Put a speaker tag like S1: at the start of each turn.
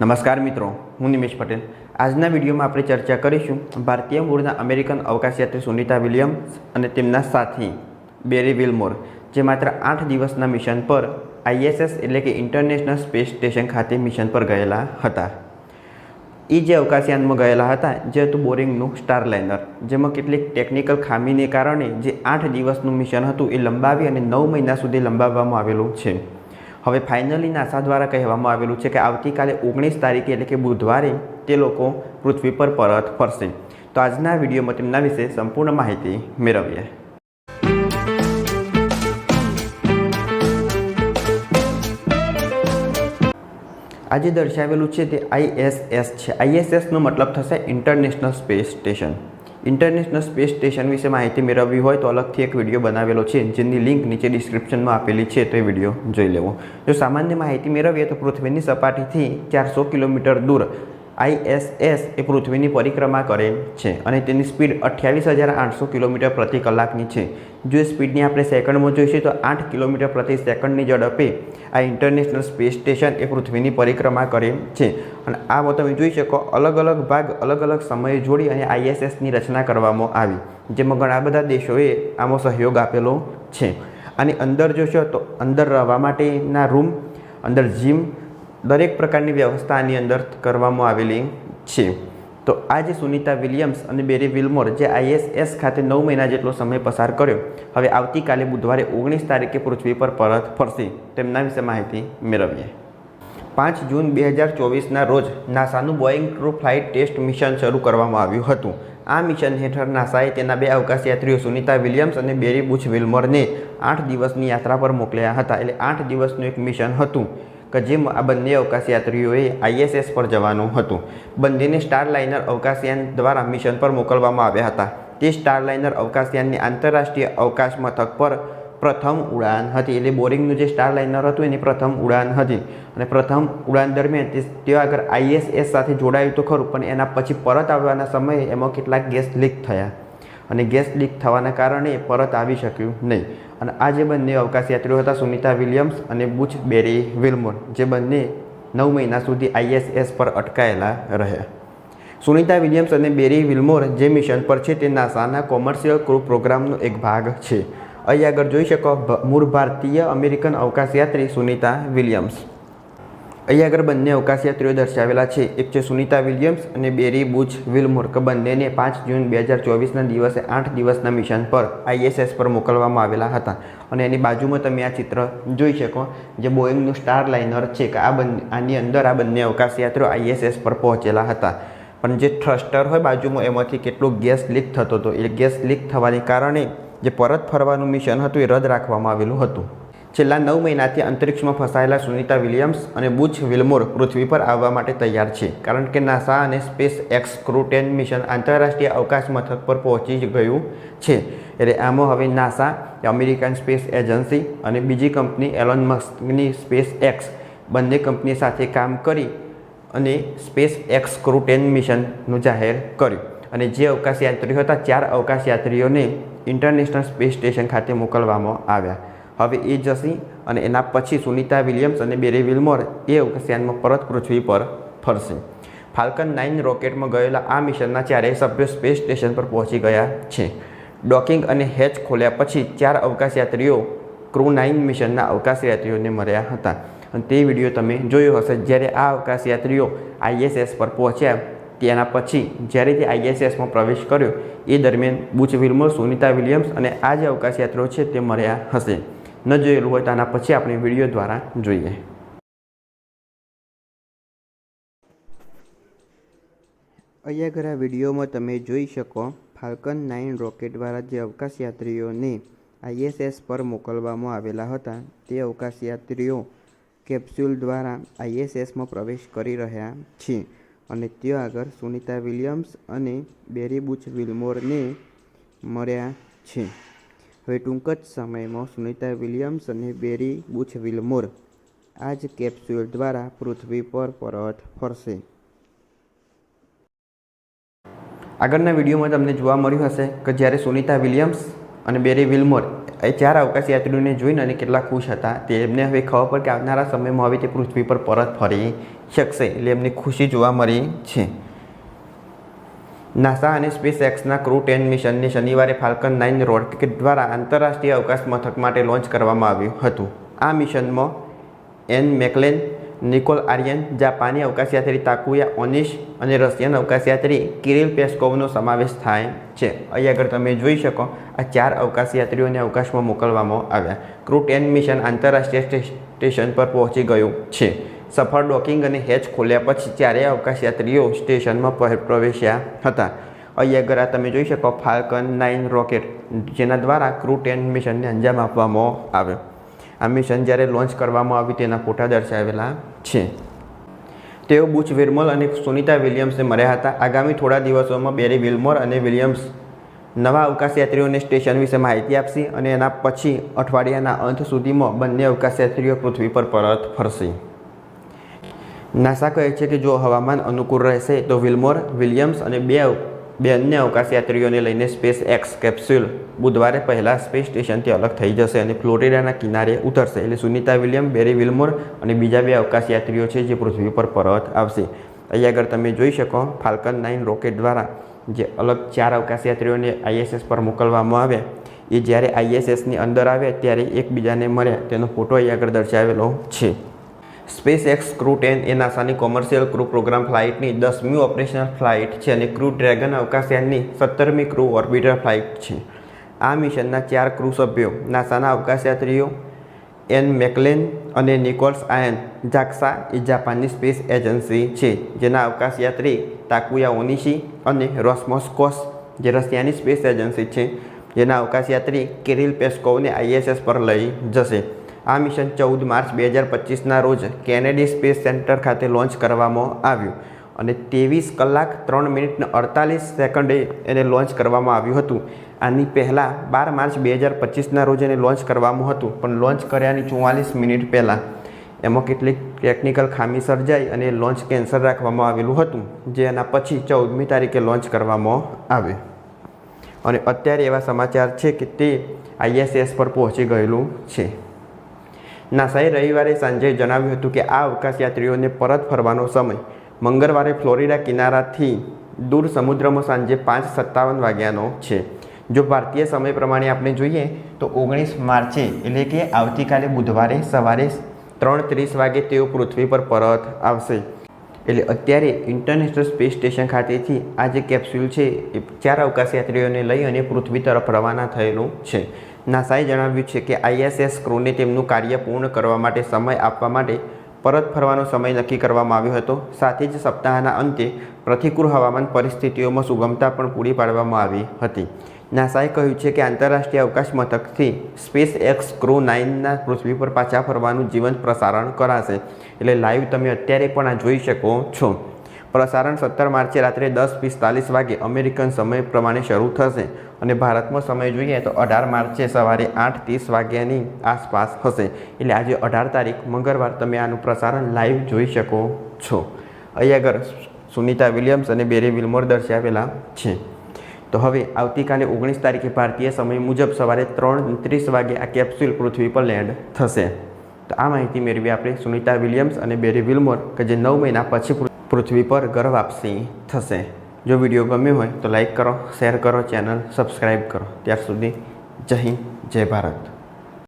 S1: નમસ્કાર મિત્રો, હું નિમેશ પટેલ. આજના વિડીયોમાં આપણે ચર્ચા કરીશું ભારતીય મૂળના અમેરિકન અવકાશયાત્રી સુનિતા વિલિયમ્સ અને તેમના સાથી બેરી વિલમોર, જે માત્ર આઠ દિવસના મિશન પર આઈએસએસ એટલે કે ઇન્ટરનેશનલ સ્પેસ સ્ટેશન ખાતે મિશન પર ગયેલા હતા. એ જે અવકાશયાનમાં ગયેલા હતા, જે હતું બોરિંગનું સ્ટાર લાઇનર જેમાં કેટલીક ટેકનિકલ ખામીને કારણે જે આઠ દિવસનું મિશન હતું એ લંબાવી અને નવ મહિના સુધી લંબાવવામાં આવેલું છે. હવે ફાઇનલી નાસા દ્વારા કહેવામાં આવેલું છે કે આવતીકાલે ઓગણીસ તારીખે એટલે કે બુધવારે તે લોકો પૃથ્વી પર પરત ફરશે. તો આજના વિડીયોમાં તેમના વિશે સંપૂર્ણ માહિતી મેળવીએ. આજે દર્શાવેલું છે તે આઈએસએસ છે. આઈએસએસનો મતલબ થશે international space station international space station વિશે માહિતી મેળવવી હોય તો અલગથી એક વીડિયો બનાવેલો છે, જેની લિંક નીચે ડિસ્ક્રિપ્શનમાં આપેલી છે, તો વીડિયો જોઈ લેવો. જો સામાન્ય માહિતી મેળવીએ તો પૃથ્વીની સપાટીથી ચારસો કિલોમીટર દૂર આઈએસએસ એ પૃથ્વીની પરિક્રમા કરે છે અને તેની સ્પીડ અઠ્યાવીસ હજાર આઠસો કિલોમીટર પ્રતિ કલાકની છે. જો એ સ્પીડની આપણે સેકન્ડમાં જોઈશું તો આઠ કિલોમીટર પ્રતિ સેકન્ડની ઝડપે આ ઇન્ટરનેશનલ સ્પેસ સ્ટેશન એ પૃથ્વીની પરિક્રમા કરે છે. અને આમાં તમે જોઈ શકો, અલગ અલગ ભાગ, અલગ અલગ સમયે જોડી અને આઈએસએસની રચના કરવામાં આવી, જેમાં ઘણા બધા દેશોએ આમાં સહયોગ આપેલો છે. આની અંદર જોશો તો અંદર રહેવા માટેના રૂમ, અંદર જીમ દરેક પ્રકારની વ્યવસ્થા આની અંદર કરવામાં આવેલી છે. તો આ જે સુનિતા વિલિયમ્સ અને બેરી વિલમોર જે આઈએસએસ ખાતે નવ મહિના જેટલો સમય પસાર કર્યો, હવે આવતીકાલે બુધવારે ઓગણીસ તારીખે પૃથ્વી પર પરત ફરશે. તેમના વિશે માહિતી મેળવીએ. પાંચ જૂન બે હજાર ચોવીસના રોજ નાસાનું Boeing crew flight test mission શરૂ કરવામાં આવ્યું હતું. આ મિશન હેઠળ નાસાએ તેના બે અવકાશયાત્રીઓ સુનિતા વિલિયમ્સ અને બેરી બુચ વિલમરને આઠ દિવસની યાત્રા પર મોકલ્યા હતા. એટલે આઠ દિવસનું એક મિશન હતું. કે જેમાં આ બંને અવકાશયાત્રીઓએ આઈએસએસ પર જવાનું હતું. બંનેને સ્ટાર લાઇનર અવકાશયાન દ્વારા મિશન પર મોકલવામાં આવ્યા હતા. તે સ્ટાર લાઇનર અવકાશયાનની આંતરરાષ્ટ્રીય અવકાશ મથક પર પ્રથમ ઉડાન હતી. એટલે બોરિંગનું જે સ્ટાર લાઇનર હતું એની પ્રથમ ઉડાન હતી. અને પ્રથમ ઉડાન દરમિયાન તે આગળ આઈએસએસ સાથે જોડાયું તો ખરું, પણ એના પછી પરત આવવાના સમયે એમાં કેટલાક ગેસ લીક થયા. અને ગેસ લીક થવાના કારણે પરત આવી શક્યું નહીં. અને આ જે બંને અવકાશયાત્રીઓ હતા સુનિતા વિલિયમ્સ અને બુચ બેરી વિલમોન જે બંને નવ મહિના સુધી આઈએસએસ પર અટકાયેલા રહ્યા. સુનિતા વિલિયમ્સ અને બેરી વિલમોર જે મિશન પર છે તે નાસાના કોમર્શિયલ ક્રૂ પ્રોગ્રામનો એક ભાગ છે. અહીં આગળ જોઈ શકો મૂળ ભારતીય અમેરિકન અવકાશયાત્રી સુનિતા વિલિયમ્સ. અહીં આગળ બંને અવકાશયાત્રીઓ દર્શાવેલા છે. એક છે સુનિતા વિલિયમ્સ અને બેરી બુચ વિલમોર્ક. બંનેને પાંચ જૂન બે હજાર ચોવીસના દિવસે આઠ દિવસના મિશન પર આઈએસએસ પર મોકલવામાં આવેલા હતા. અને એની બાજુમાં તમે આ ચિત્ર જોઈ શકો જે બોઈંગનું સ્ટાર લાઇનર છે કે આ બંને, આની અંદર આ બંને અવકાશયાત્રીઓ આઈએસએસ પર પહોંચેલા હતા. પણ જે થ્રસ્ટર હોય બાજુમાં એમાંથી કેટલો ગેસ લીક થતો હતો. એ ગેસ લીક થવાને કારણે જે પરત ફરવાનું મિશન હતું એ રદ રાખવામાં આવેલું હતું. છેલ્લા નવ મહિનાથી અંતરિક્ષમાં ફસાયેલા સુનિતા વિલિયમ્સ અને બુચ વિલમોર પૃથ્વી પર આવવા માટે તૈયાર છે. કારણ કે નાસા અને space x crew ten mission આંતરરાષ્ટ્રીય અવકાશ મથક પર પહોંચી ગયું છે. એટલે આમાં હવે નાસા, અમેરિકન સ્પેસ એજન્સી અને બીજી કંપની એલોન મસ્કની સ્પેસ એક્સ બંને કંપની સાથે કામ કરી અને સ્પેસ એક્સ ક્રૂ ટેન મિશનનું જાહેર કર્યું. અને જે અવકાશયાત્રીઓ હતા, ચાર અવકાશયાત્રીઓને ઇન્ટરનેશનલ સ્પેસ સ્ટેશન ખાતે મોકલવામાં આવ્યા. હવે એ જશે અને એના પછી સુનિતા વિલિયમ્સ અને બેરી વિલ્મોર એ અવકાશયાનમાં પરત પૃથ્વી પર ફરશે. ફાલ્કન નાઇન રોકેટમાં ગયેલા આ મિશનના ચારેય સભ્યો સ્પેસ સ્ટેશન પર પહોંચી ગયા છે. ડોકિંગ અને હેચ ખોલ્યા પછી ચાર અવકાશયાત્રીઓ ક્રૂ નાઇન મિશનના અવકાશયાત્રીઓને મળ્યા હતા. અને તે વીડિયો તમે જોયો હશે. જ્યારે આ અવકાશયાત્રીઓ આઈએસએસ પર પહોંચ્યા તેના પછી જ્યારે તે આઈએસએસમાં પ્રવેશ કર્યો, એ દરમિયાન બુચ વિલમોર, સુનિતા વિલિયમ્સ અને આ જે અવકાશયાત્રીઓ છે તે મળ્યા હશે. ન જોયેલું હોય તો આના પછી આપણે વીડિયો દ્વારા જોઈએ. ઘણા વિડીયોમાં તમે જોઈ શકો ફાલ્કન નાઇન રોકેટ દ્વારા જે અવકાશયાત્રીઓને આઈએસએસ પર મોકલવામાં આવેલા હતા, તે અવકાશયાત્રીઓ કેપ્સ્યુલ દ્વારા આઈએસએસમાં પ્રવેશ કરી રહ્યા છે અને ત્યાં આગળ સુનિતા વિલિયમ્સ અને બેરી બુચ વિલમોરને મળ્યા છે. હવે ટૂંક જ સમયમાં સુનિતા વિલિયમ્સ અને બેરી બુચ વિલમોર આ જ કેપ્સ્યુલ દ્વારા પૃથ્વી પર પરત ફરશે. આગળના વિડીયોમાં તમને જોવા મળ્યું હશે કે જ્યારે સુનિતા વિલિયમ્સ અને બેરી વિલમોર એ ચાર અવકાશ યાત્રીઓને જોઈને અને કેટલા ખુશ હતા, તેમને હવે ખબર પડ કે આવનારા સમયમાં હવે તે પૃથ્વી પર પરત ફરી શકશે એટલે એમની ખુશી જોવા મળી છે. નાસા અને સ્પેસ એક્સના ક્રૂ ટેન મિશનને શનિવારે ફાલ્કન નાઇન રોકેટ દ્વારા આંતરરાષ્ટ્રીય અવકાશ મથક માટે લોન્ચ કરવામાં આવ્યું હતું. આ મિશનમાં એન મેકલેન, નિકોલ આર્યન, જાપાની અવકાશયાત્રી તાકુયા ઓનિશ અને રશિયન અવકાશયાત્રી કિરિલ પેસ્કોવનો સમાવેશ થાય છે. અહીં આગળ તમે જોઈ શકો, આ ચાર અવકાશયાત્રીઓને અવકાશમાં મોકલવામાં આવ્યા. ક્રૂ ટેન મિશન આંતરરાષ્ટ્રીય સ્ટે- સ્ટેશન પર પહોંચી ગયું છે. સફળ ડોકિંગ અને હેચ ખોલ્યા પછી ચારેય અવકાશયાત્રીઓ સ્ટેશનમાં પ્રવેશ્યા હતા. અહીંયા ગરા તમે જોઈ શકો ફાલ્કન નાઇન રોકેટ, જેના દ્વારા ક્રૂ ટેન મિશનને અંજામ આપવામાં આવ્યો. આ મિશન જ્યારે લોન્ચ કરવામાં આવ્યું તેના ફોટા દર્શાવેલા છે. તેઓ બુચ વિર્મલ અને સુનિતા વિલિયમ્સને મળ્યા હતા. આગામી થોડા દિવસોમાં બેરી વિલમોર અને વિલિયમ્સ નવા અવકાશયાત્રીઓને સ્ટેશન વિશે માહિતી આપશે અને એના પછી અઠવાડિયાના અંત સુધીમાં બંને અવકાશયાત્રીઓ પૃથ્વી પર પરત ફરશે. નાસા કહે છે કે જો હવામાન અનુકૂળ રહેશે તો વિલ્મોર, વિલિયમ્સ અને બે બે અન્ય અવકાશયાત્રીઓને લઈને સ્પેસ એક્સ કેપ્સ્યુલ બુધવારે પહેલાં સ્પેસ સ્ટેશનથી અલગ થઈ જશે અને ફ્લોરિડાના કિનારે ઉતરશે. એટલે સુનિતા, વિલિયમ, બેરી, વિલમોર અને બીજા બે અવકાશયાત્રીઓ છે જે પૃથ્વી પર પરત આવશે. અહીં આગળ તમે જોઈ શકો ફાલ્કન નાઇન રોકેટ દ્વારા જે અલગ ચાર અવકાશયાત્રીઓને આઈએસએસ પર મોકલવામાં આવે એ જ્યારે આઈએસએસની અંદર આવે ત્યારે એકબીજાને મળ્યા. તેનો ફોટો અહીં આગળ દર્શાવેલો છે. સ્પેસ એક્સ ક્રૂ ટેન એ નાસાની કોમર્શિયલ ક્રૂ પ્રોગ્રામ ફ્લાઇટની દસમી ઓપરેશનલ ફ્લાઇટ છે અને ક્રૂ ડ્રેગન અવકાશયાનની સત્તરમી ક્રૂ ઓર્બિટર ફ્લાઇટ છે. આ મિશનના ચાર ક્રૂ સભ્યો નાસાના અવકાશયાત્રીઓ, એન મેકલેન અને નિકોલ્સ આયન જાક્સા એ જાપાનની સ્પેસ એજન્સી છે, જેના અવકાશયાત્રી તાકુયા ઓનિશી અને રોસ્મોસ્કોસ જે રશિયાની સ્પેસ એજન્સી છે, જેના અવકાશયાત્રી કિરિલ પેસ્કોવને આઈએસએસ પર લઈ જશે. આ મિશન ચૌદ માર્ચ બે હજાર પચીસના રોજ કેનેડી સ્પેસ સેન્ટર ખાતે લોન્ચ કરવામાં આવ્યું અને ત્રેવીસ કલાક ત્રણ મિનિટ અડતાલીસ સેકન્ડે એને લોન્ચ કરવામાં આવ્યું હતું. આની પહેલાં બાર માર્ચ બે હજાર પચીસના રોજ એને લોન્ચ કરવામાં હતું, પણ લોન્ચ કર્યાની ચુમ્માલીસ મિનિટ પહેલાં. એમાં કેટલીક ટેકનિકલ ખામી સર્જાઈ અને લોન્ચ કેન્સલ રાખવામાં આવેલું હતું, જે એના પછી ચૌદમી તારીખે લોન્ચ કરવામાં આવે. અને અત્યારે એવા સમાચાર છે કે તે આઈએસએસ પર પહોંચી ગયેલું છે. નાસાએ રવિવારે સાંજે જણાવ્યું હતું કે આ અવકાશયાત્રીઓને પરત ફરવાનો સમય. મંગળવારે ફ્લોરિડા કિનારાથી દૂર સમુદ્રમાં સાંજે પાંચ સત્તાવન વાગ્યાનો છે. જો ભારતીય સમય પ્રમાણે આપણે જોઈએ તો ઓગણીસ માર્ચે, એટલે કે આવતીકાલે બુધવારે સવારે ત્રણ ત્રીસ વાગે તેઓ પૃથ્વી પર પરત આવશે. એટલે અત્યારે ઇન્ટરનેશનલ સ્પેસ સ્ટેશન ખાતેથી આ જે કેપ્સ્યુલ છે, એ ચાર અવકાશયાત્રીઓને લઈ અને પૃથ્વી તરફ રવાના થયેલું છે. નાસાએ જણાવ્યું છે કે આઈએસએસ ક્રૂને તેમનું કાર્ય પૂર્ણ કરવા માટે સમય આપવા માટે પરત ફરવાનો સમય નક્કી કરવામાં આવ્યો હતો. સાથે જ સપ્તાહના અંતે પ્રતિકૂળ હવામાન પરિસ્થિતિઓમાં સુગમતા પણ પૂરી પાડવામાં આવી હતી. નાસાએ કહ્યું છે કે આંતરરાષ્ટ્રીય અવકાશ મથકથી સ્પેસ એક્સ ક્રૂ નાઇનના પૃથ્વી પર પાછા ફરવાનું જીવંત પ્રસારણ કરાશે. એટલે લાઈવ તમે અત્યારે પણ આ જોઈ શકો છો. પ્રસારણ સત્તર માર્ચે રાત્રે દસ પિસ્તાલીસ વાગે અમેરિકન સમય પ્રમાણે શરૂ થશે. અને ભારતમાં સમય જોઈએ તો અઢાર માર્ચે સવારે આઠ ત્રીસ વાગ્યાની આસપાસ હશે. એટલે આજે અઢાર તારીખ, મંગળવાર તમે આનું પ્રસારણ લાઈવ જોઈ શકો છો. અહીં આગળ સુનિતા વિલિયમ્સ અને બેરી વિલમોર દર્શાવેલા છે. તો હવે આવતીકાલે ઓગણીસ તારીખે ભારતીય સમય મુજબ સવારે ત્રણ ત્રીસ વાગે આ કેપ્સ્યુલ પૃથ્વી પર લેન્ડ થશે. તો આ માહિતી મેળવી આપણે સુનિતા વિલિયમ્સ અને બેરી વિલમોર કે જે નવ મહિના પછી પૃથ્વી પર ઘર વાપસી થશે. જો વીડિયો ગમ્યો હોય તો લાઈક કરો, શેર કરો, ચેનલ સબસ્ક્રાઈબ કરો. ત્યાર સુધી જય હિન્દ, જય ભારત.